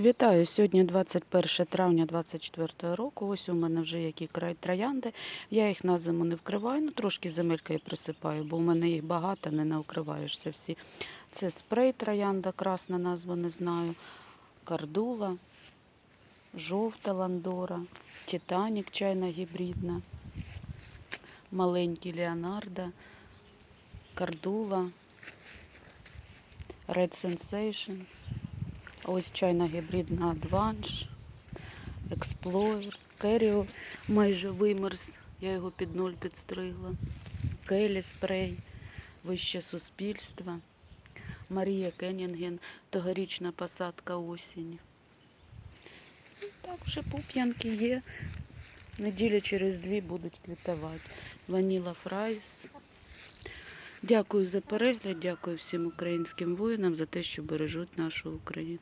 Вітаю! Сьогодні 21 травня 2024 року. Ось у мене вже які край троянди. Я їх на зиму не вкриваю, ну трошки земелькою присипаю, бо у мене їх багато, не навкриваєшся всі. Це спрей троянда, красна назва не знаю, кардула, жовта ландора, Титанік чайна гібридна, маленький Леонардо, кардула, Red Sensation. Ось чайна гібридна Advantage, Explorer, Керіо майже вимерз. Я його під нуль підстригла. Келі спрей, вище суспільства. Марія Кеннінген, тогорічна посадка осінь. Так, вже пуп'янки є. Неділі через дві будуть квітувати. Ваніла Фрайс. Дякую за перегляд, дякую всім українським воїнам за те, що бережуть нашу Україну.